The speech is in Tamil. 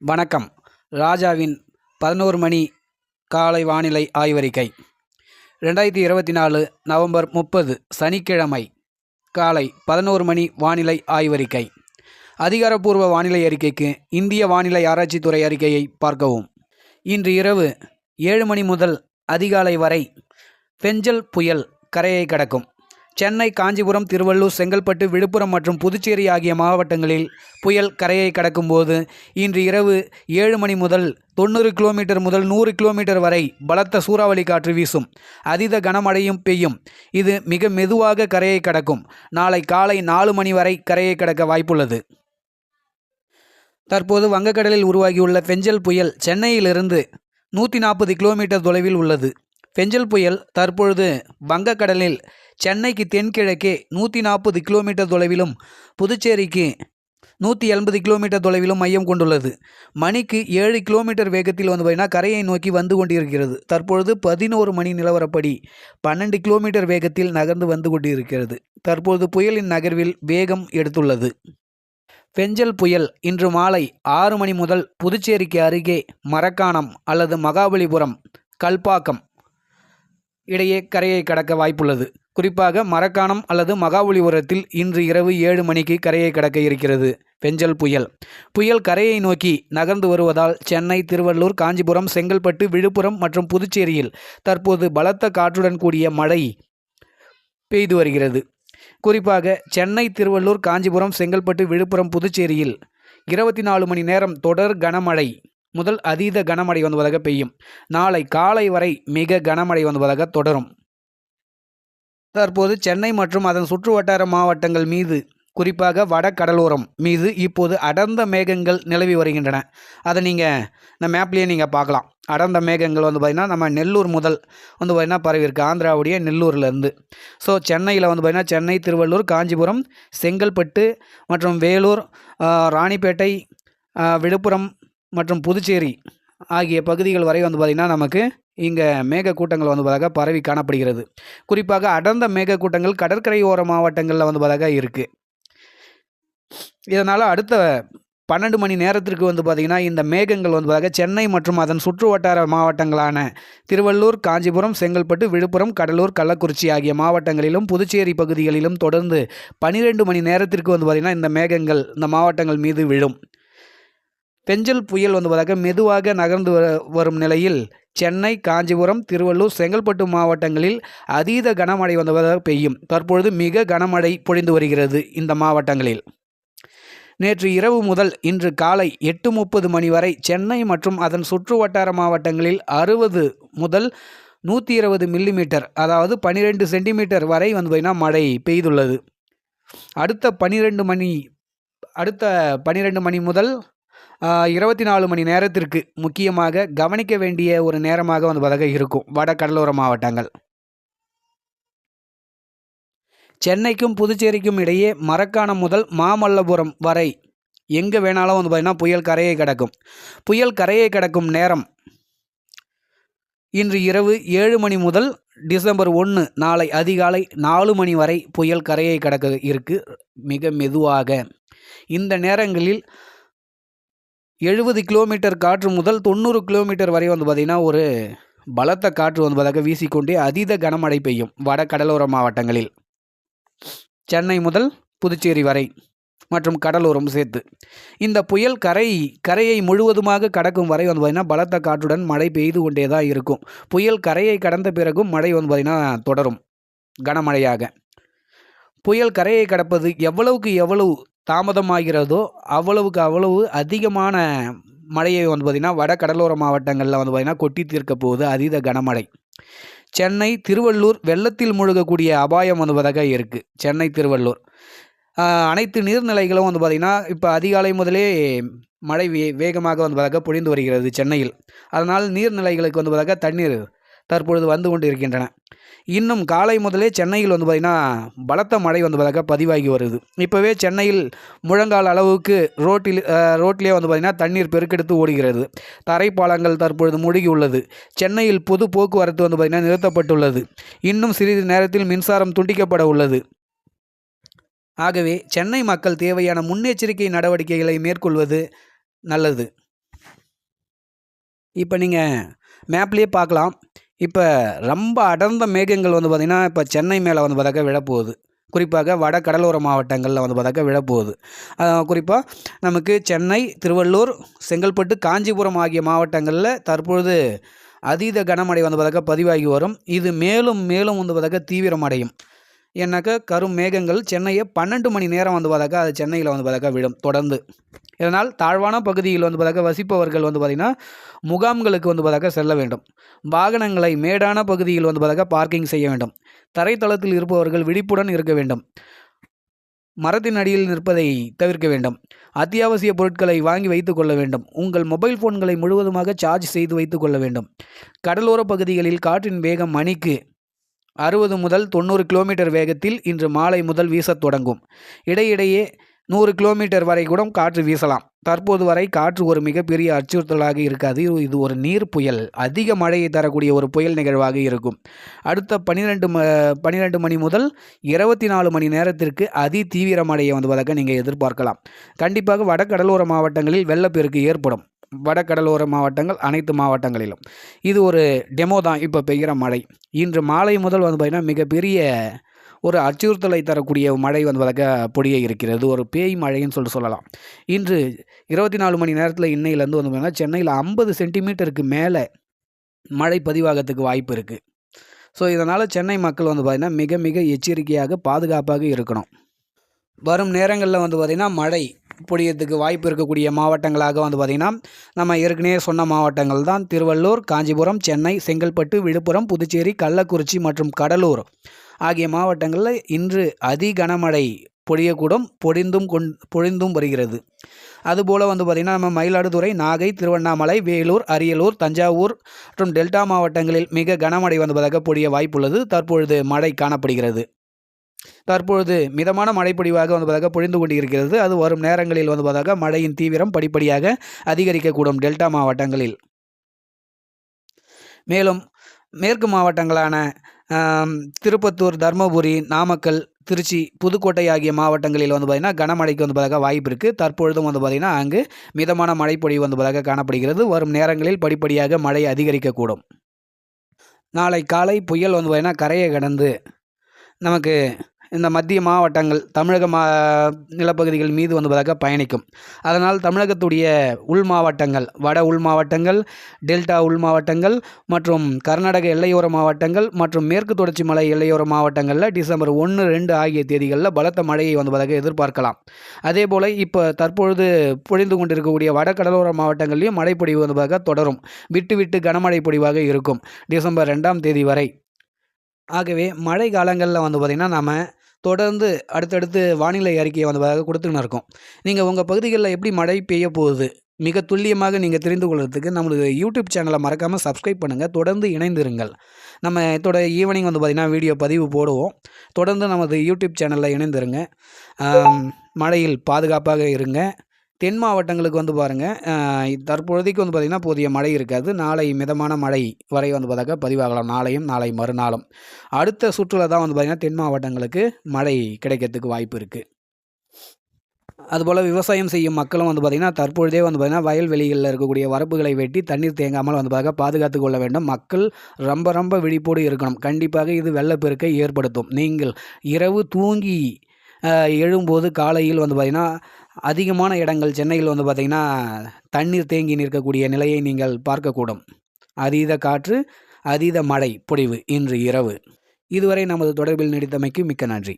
வணக்கம். ராஜாவின் பதினோரு மணி காலை வானிலை ஆய்வறிக்கை. ரெண்டாயிரத்தி இருபத்தி நாலு நவம்பர் முப்பது சனிக்கிழமை காலை பதினோரு மணி வானிலை ஆய்வறிக்கை. அதிகாரப்பூர்வ வானிலை அறிக்கைக்கு இந்திய வானிலை ஆராய்ச்சித்துறை அறிக்கையை பார்க்கவும். இன்று இரவு ஏழு மணி முதல் அதிகாலை வரை பெஞ்சல் புயல் கரையை கடக்கும். சென்னை காஞ்சிபுரம் திருவள்ளூர் செங்கல்பட்டு விழுப்புரம் மற்றும் புதுச்சேரி ஆகிய மாவட்டங்களில் புயல் கரையை கடக்கும்போது இன்று இரவு ஏழு மணி முதல் தொண்ணூறு கிலோமீட்டர் முதல் நூறு கிலோமீட்டர் வரை பலத்த சூறாவளி காற்று வீசும். அதீத கனமழையும் பெய்யும். இது மிக மெதுவாக கரையை கடக்கும். நாளை காலை நாலு மணி வரை கரையை கடக்க வாய்ப்புள்ளது. தற்போது வங்கக்கடலில் உருவாகியுள்ள பெஞ்சல் புயல் சென்னையிலிருந்து நூற்றி நாற்பது கிலோமீட்டர் தொலைவில் உள்ளது. பெஞ்சல் புயல் தற்பொழுது வங்கக்கடலில் சென்னைக்கு தென்கிழக்கே நூற்றி நாற்பது கிலோமீட்டர் தொலைவிலும் புதுச்சேரிக்கு நூற்றி எண்பது கிலோமீட்டர் தொலைவிலும் மையம் கொண்டுள்ளது. மணிக்கு ஏழு கிலோமீட்டர் வேகத்தில் வந்து பார்த்தீங்கன்னா கரையை நோக்கி வந்து கொண்டிருக்கிறது. தற்பொழுது பதினோரு மணி நிலவரப்படி பன்னெண்டு கிலோமீட்டர் வேகத்தில் நகர்ந்து வந்து கொண்டிருக்கிறது. தற்பொழுது புயலின் நகர்வில் வேகம் எடுத்துள்ளது. பெஞ்சல் புயல் இன்று மாலை ஆறு மணி முதல் புதுச்சேரிக்கு அருகே மரக்காணம் அல்லது மகாபலிபுரம் கல்பாக்கம் இடையே கரையை கடக்க வாய்ப்புள்ளது. குறிப்பாக மரக்காணம் அல்லது மகாபலிபுரத்தில் இன்று இரவு ஏழு மணிக்கு கரையை கடக்க இருக்கிறது. பெஞ்சல் புயல். புயல் கரையை நோக்கி நகர்ந்து வருவதால் சென்னை திருவள்ளூர் காஞ்சிபுரம் செங்கல்பட்டு விழுப்புரம் மற்றும் புதுச்சேரியில் தற்போது பலத்த காற்றுடன் கூடிய மழை பெய்து வருகிறது. குறிப்பாக சென்னை திருவள்ளூர் காஞ்சிபுரம் செங்கல்பட்டு விழுப்புரம் புதுச்சேரியில் இருபத்தி நாலு மணி நேரம் தொடர் கனமழை. முதல் அதீத கனமழை வந்துவதாக பெய்யும். நாளை காலை வரை மிக கனமழை வந்துவதாக தொடரும். தற்போது சென்னை மற்றும் அதன் சுற்றுவட்டார மாவட்டங்கள் மீது குறிப்பாக வட கடலோரம் மீது இப்போது அடர்ந்த மேகங்கள் நிலவி வருகின்றன. அதை நீங்கள் இந்த மேப்லேயே நீங்கள் பார்க்கலாம். அடர்ந்த மேகங்கள் வந்து பார்த்திங்கன்னா நம்ம நெல்லூர் முதல் வந்து பார்த்திங்கன்னா பரவியிருக்கு. ஆந்திராவுடைய நெல்லூர்லேருந்து. ஸோ சென்னையில் வந்து பார்த்திங்கன்னா சென்னை திருவள்ளூர் காஞ்சிபுரம் செங்கல்பட்டு மற்றும் வேலூர் ராணிப்பேட்டை விழுப்புரம் மற்றும் புதுச்சேரி ஆகிய பகுதிகள் வரை வந்து பார்த்திங்கன்னா நமக்கு இங்கே மேகக்கூட்டங்கள் வந்து பார்த்தாக்க பரவி காணப்படுகிறது. குறிப்பாக அடர்ந்த மேகக்கூட்டங்கள் கடற்கரை ஓர மாவட்டங்களில் வந்து பார்த்தாக்க இருக்குது இதனால் அடுத்த பன்னெண்டு மணி நேரத்திற்கு வந்து பார்த்திங்கன்னா இந்த மேகங்கள் வந்து பார்த்தாக்க சென்னை மற்றும் அதன் சுற்று வட்டார மாவட்டங்களான திருவள்ளூர் காஞ்சிபுரம் செங்கல்பட்டு விழுப்புரம் கடலூர் கள்ளக்குறிச்சி ஆகிய மாவட்டங்களிலும் புதுச்சேரி பகுதிகளிலும் தொடர்ந்து பனிரெண்டு மணி நேரத்திற்கு வந்து பார்த்திங்கன்னா இந்த மேகங்கள் இந்த மாவட்டங்கள் மீது விழும். பெஞ்சல் புயல் வந்து மெதுவாக நகர்ந்து வ வரும் நிலையில் சென்னை காஞ்சிபுரம் திருவள்ளூர் செங்கல்பட்டு மாவட்டங்களில் அதீத கனமழை வந்ததாக பெய்யும். தற்பொழுது மிக கனமழை பொழிந்து வருகிறது இந்த மாவட்டங்களில். நேற்று இரவு முதல் இன்று காலை எட்டு முப்பது மணி வரை சென்னை மற்றும் அதன் சுற்று வட்டார மாவட்டங்களில் அறுபது முதல் நூற்றி இருபது மில்லிமீட்டர் அதாவது பனிரெண்டு சென்டிமீட்டர் வரை வந்து பார்த்திங்கன்னா மழை பெய்துள்ளது. அடுத்த பனிரெண்டு மணி அடுத்த பன்னிரெண்டு மணி முதல் இருபத்தி நாலு மணி நேரத்திற்கு முக்கியமாக கவனிக்க வேண்டிய ஒரு நேரமாக வந்து பதக இருக்கும். வட கடலோர மாவட்டங்கள். சென்னைக்கும் புதுச்சேரிக்கும் இடையே மரக்காணம் முதல் மாமல்லபுரம் வரை எங்கே வேணாலும் வந்து பார்த்தீங்கன்னா புயல் கரையை கடக்கும். புயல் கரையை கடக்கும் நேரம் இன்று இரவு ஏழு மணி முதல் டிசம்பர் ஒன்று நாளை அதிகாலை நாலு மணி வரை புயல் கரையை கடக்க இருக்கு. மிக மெதுவாக. இந்த நேரங்களில் எழுபது கிலோமீட்டர் காற்று முதல் தொண்ணூறு கிலோமீட்டர் வரை வந்து பார்த்திங்கன்னா ஒரு பலத்த காற்று வந்து பார்த்தாக்க வீசிக்கொண்டே அதீத கனமழை பெய்யும் வட கடலோர மாவட்டங்களில். சென்னை முதல் புதுச்சேரி வரை மற்றும் கடலோரம் சேர்த்து. இந்த புயல் கரை கரையை முழுவதுமாக கடக்கும் வரை வந்து பார்த்திங்கன்னா பலத்த காற்றுடன் மழை பெய்து கொண்டே தான் இருக்கும். புயல் கரையை கடந்த பிறகும் மழை வந்து பார்த்திங்கன்னா தொடரும் கனமழையாக. புயல் கரையை கடப்பது எவ்வளவுக்கு எவ்வளவு தாமதமாகிறதோ அவ்வளவுக்கு அவ்வளவு அதிகமான மழையை வந்து பார்த்திங்கன்னா வட கடலோர மாவட்டங்களில் வந்து பார்த்திங்கன்னா கொட்டி தீர்க்க போகுது அதீத கனமழை. சென்னை திருவள்ளூர் வெள்ளத்தில் மூழ்கக்கூடிய அபாயம் வந்து பார்த்தாக்கா இருக்குது சென்னை திருவள்ளூர். அனைத்து நீர்நிலைகளும் வந்து பார்த்திங்கன்னா இப்போ அதிகாலை முதலே மழை வே வேகமாக வந்து பார்த்தாக்க பொழிந்து வருகிறது சென்னையில். அதனால் நீர்நிலைகளுக்கு வந்து பார்த்தாக்க தண்ணீர் தற்பொழுது வந்து கொண்டு இருக்கின்றன இன்னும் காலை முதலே சென்னையில் வந்து பார்த்திங்கன்னா பலத்த மழை வந்து பார்த்தாக்கா பதிவாகி வருது. இப்போவே சென்னையில் முழங்கால் அளவுக்கு ரோட்டில் ரோட்டிலே வந்து பார்த்திங்கன்னா தண்ணீர் பெருக்கெடுத்து ஓடுகிறது. தரைப்பாலங்கள் தற்பொழுது மூழ்கி உள்ளது. சென்னையில் பொது போக்குவரத்து வந்து பார்த்திங்கன்னா நிறுத்தப்பட்டுள்ளது. இன்னும் சிறிது நேரத்தில் மின்சாரம் துண்டிக்கப்பட உள்ளது. ஆகவே சென்னை மக்கள் தேவையான முன்னெச்சரிக்கை நடவடிக்கைகளை மேற்கொள்வது நல்லது. இப்போ நீங்கள் மேப்லேயே பார்க்கலாம். இப்போ ரொம்ப அடர்ந்த மேகங்கள் வந்து பார்த்திங்கன்னா இப்போ சென்னை மேலே வந்து பார்த்தாக்கா விழப்போகுது. குறிப்பாக வட கடலோர மாவட்டங்களில் வந்து பார்த்தாக்கா விழப்போகுது. குறிப்பாக நமக்கு சென்னை திருவள்ளூர் செங்கல்பட்டு காஞ்சிபுரம் ஆகிய மாவட்டங்களில் தற்பொழுது அதீத கனமழை வந்து பார்த்தாக்கா பதிவாகி வரும். இது மேலும் மேலும் வந்து பார்த்தாக்கா தீவிரமடையும். ஏன்னாக்கா கரும் மேகங்கள் சென்னையை பன்னெண்டு மணி நேரம் வந்து பார்த்தாக்கா அது சென்னையில் வந்து பார்த்தாக்கா விடும் தொடர்ந்து. இதனால் தாழ்வான பகுதியில் வந்து பார்த்தாக்கா வசிப்பவர்கள் வந்து பார்த்திங்கன்னா முகாம்களுக்கு வந்து பார்த்தாக்கா செல்ல வேண்டும். வாகனங்களை மேடான பகுதியில் வந்து பார்த்தாக்கா பார்க்கிங் செய்ய வேண்டும். தரைத்தளத்தில் இருப்பவர்கள் விழிப்புடன் இருக்க வேண்டும். மரத்தின் அடியில் நிற்பதை தவிர்க்க வேண்டும். அத்தியாவசிய பொருட்களை வாங்கி வைத்து கொள்ள வேண்டும். உங்கள் மொபைல் ஃபோன்களை முழுவதுமாக சார்ஜ் செய்து வைத்து கொள்ள வேண்டும். கடலோர பகுதிகளில் காற்றின் வேகம் மணிக்கு அறுபது முதல் தொண்ணூறு கிலோமீட்டர் வேகத்தில் இன்று மாலை முதல் வீசத் தொடங்கும். இடையிடையே நூறு கிலோமீட்டர் வரை கூட காற்று வீசலாம். தற்போது வரை காற்று ஒரு மிகப்பெரிய அச்சுறுத்தலாக இருக்காது. இது ஒரு நீர் புயல். அதிக மழையை தரக்கூடிய ஒரு புயல் நிகழ்வாக இருக்கும். அடுத்த பன்னிரெண்டு ம பன்னிரெண்டு மணி முதல் இருபத்தி நாலு மணி நேரத்திற்கு அதி தீவிர மழையை வந்து பார்க்க நீங்கள் எதிர்பார்க்கலாம். கண்டிப்பாக வடகடலோர மாவட்டங்களில் வெள்ளப்பெருக்கு ஏற்படும். வடகடலோர மாவட்டங்கள் அனைத்து மாவட்டங்களிலும். இது ஒரு டெமோ தான் இப்போ பெய்கிற மழை. இன்று மாலை முதல் வந்து பார்த்திங்கன்னா மிகப்பெரிய ஒரு அச்சுறுத்தலை தரக்கூடிய மழை வந்து பொடிய இருக்கிறது. ஒரு பேய் மழைன்னு சொல்லிட்டு சொல்லலாம். இன்று இருபத்தி நாலு மணி நேரத்தில் இன்னையிலேருந்து வந்து பார்த்தீங்கன்னா சென்னையில் ஐம்பது சென்டிமீட்டருக்கு மேலே மழை பதிவாகிறதுக்கு வாய்ப்பு இருக்குது ஸோ இதனால் சென்னை மக்கள் வந்து பார்த்திங்கன்னா மிக மிக எச்சரிக்கையாக பாதுகாப்பாக இருக்கணும். வரும் நேரங்களில் வந்து பார்த்திங்கன்னா மழை பொழியத்துக்கு வாய்ப்பு இருக்கக்கூடிய மாவட்டங்களாக வந்து பார்த்திங்கன்னா நம்ம ஏற்கனவே சொன்ன மாவட்டங்கள் தான். திருவள்ளூர் காஞ்சிபுரம் சென்னை செங்கல்பட்டு விழுப்புரம் புதுச்சேரி கள்ளக்குறிச்சி மற்றும் கடலூர் ஆகிய மாவட்டங்களில் இன்று அதி கனமழை பொழியக்கூடும் பொழிந்தும் கொண் பொழிந்தும் வருகிறது. அதுபோல் வந்து பார்த்திங்கன்னா நம்ம மயிலாடுதுறை நாகை திருவண்ணாமலை வேலூர் அரியலூர் தஞ்சாவூர் மற்றும் டெல்டா மாவட்டங்களில் மிக கனமழை வந்ததாக பொழிய வாய்ப்புள்ளது. தற்பொழுது மழை காணப்படுகிறது. தற்பொழுது மிதமான மழைப்பொழிவாக வந்து பார்த்தாக்க பொழிந்து கொண்டு இருக்கிறது அது வரும் நேரங்களில் வந்து பார்த்தாக்க மழையின் தீவிரம் படிப்படியாக அதிகரிக்கக்கூடும் டெல்டா மாவட்டங்களில். மேலும் மேற்கு மாவட்டங்களான திருப்பத்தூர் தர்மபுரி நாமக்கல் திருச்சி புதுக்கோட்டை ஆகிய மாவட்டங்களில் வந்து பார்த்திங்கன்னா கனமழைக்கு வந்து பார்த்தாக்க வாய்ப்பு இருக்குது தற்பொழுதும் வந்து பார்த்திங்கன்னா அங்கு மிதமான மழைப்பொழிவு வந்து பார்த்தாக்க காணப்படுகிறது. வரும் நேரங்களில் படிப்படியாக மழை அதிகரிக்கக்கூடும். நாளை காலை புயல் வந்து பார்த்திங்கன்னா கரையை கடந்து நமக்கு இந்த மத்திய மாவட்டங்கள் தமிழக மா நிலப்பகுதிகள் மீது வந்து பயணிக்கும். அதனால் தமிழகத்துடைய உள் மாவட்டங்கள் வட உள் மாவட்டங்கள் டெல்டா உள் மாவட்டங்கள் மற்றும் கர்நாடக எல்லையோர மாவட்டங்கள் மற்றும் மேற்கு தொடர்ச்சி மலை எல்லையோர மாவட்டங்களில் டிசம்பர் ஒன்று ரெண்டு ஆகிய தேதிகளில் பலத்த மழையை வந்து எதிர்பார்க்கலாம். அதே போல் இப்போ தற்பொழுது பொழிந்து கொண்டிருக்கக்கூடிய வட கடலோர மாவட்டங்கள்லேயும் மழைப்பொழிவு வந்து பார்க்க தொடரும். விட்டு விட்டு கனமழை பொழிவாக இருக்கும். டிசம்பர் ரெண்டாம் தேதி வரை ஆகவே மழை காலங்களில் வந்து பார்த்திங்கன்னா நம்ம தொடர்ந்து அடுத்தடுத்து வானிலை அறிக்கையை வந்து கொடுத்துக்கின்னு இருக்கோம். நீங்கள் உங்கள் பகுதிகளில் எப்படி மழை பெய்ய போகுது மிக துல்லியமாக நீங்கள் தெரிந்து கொள்கிறதுக்கு நம்மளுக்கு யூடியூப் சேனலை மறக்காமல் சப்ஸ்கிரைப் பண்ணுங்கள் தொடர்ந்து இணைந்திருங்கள். நம்ம இதோட ஈவினிங் வந்து பார்த்திங்கன்னா வீடியோ பதிவு போடுவோம். தொடர்ந்து நமது யூடியூப் சேனலில் இணைந்திருங்க. மழையில் பாதுகாப்பாக இருங்க. தென் மாவட்டங்களுக்கு வந்து பாருங்கள் தற்பொழுதைக்கு வந்து பார்த்திங்கன்னா போதிய மழை இருக்காது. நாளை மிதமான மழை வரை வந்து பார்த்தாக்க பதிவாகலாம். நாளையும் நாளை மறுநாளும். அடுத்த சுற்றுலா தான் வந்து பார்த்திங்கன்னா தென் மாவட்டங்களுக்கு மழை கிடைக்கிறதுக்கு வாய்ப்பு இருக்குது அதுபோல் விவசாயம் செய்யும் மக்களும் வந்து பார்த்திங்கன்னா தற்பொழுதே வந்து பார்த்திங்கன்னா வயல்வெளிகளில் இருக்கக்கூடிய வரப்புகளை வெட்டி தண்ணீர் தேங்காமல் வந்து பார்க்க பாதுகாத்து கொள்ள வேண்டும். மக்கள் ரொம்ப ரொம்ப விழிப்போடு இருக்கணும். கண்டிப்பாக இது வெள்ளப்பெருக்கை ஏற்படுத்தும். நீங்கள் இரவு தூங்கி எழும்போது காலையில் வந்து பார்த்திங்கன்னா அதிகமான இடங்கள் சென்னையில் வந்து பார்த்திங்கன்னா தண்ணீர் தேங்கி நிற்கக்கூடிய நிலையை நீங்கள் பார்க்கக்கூடும். அதீத காற்று அதீத மழை பொழிவு இன்று இரவு. இதுவரை நமது தொடர்பில் நீடித்தமைக்கு மிக்க நன்றி.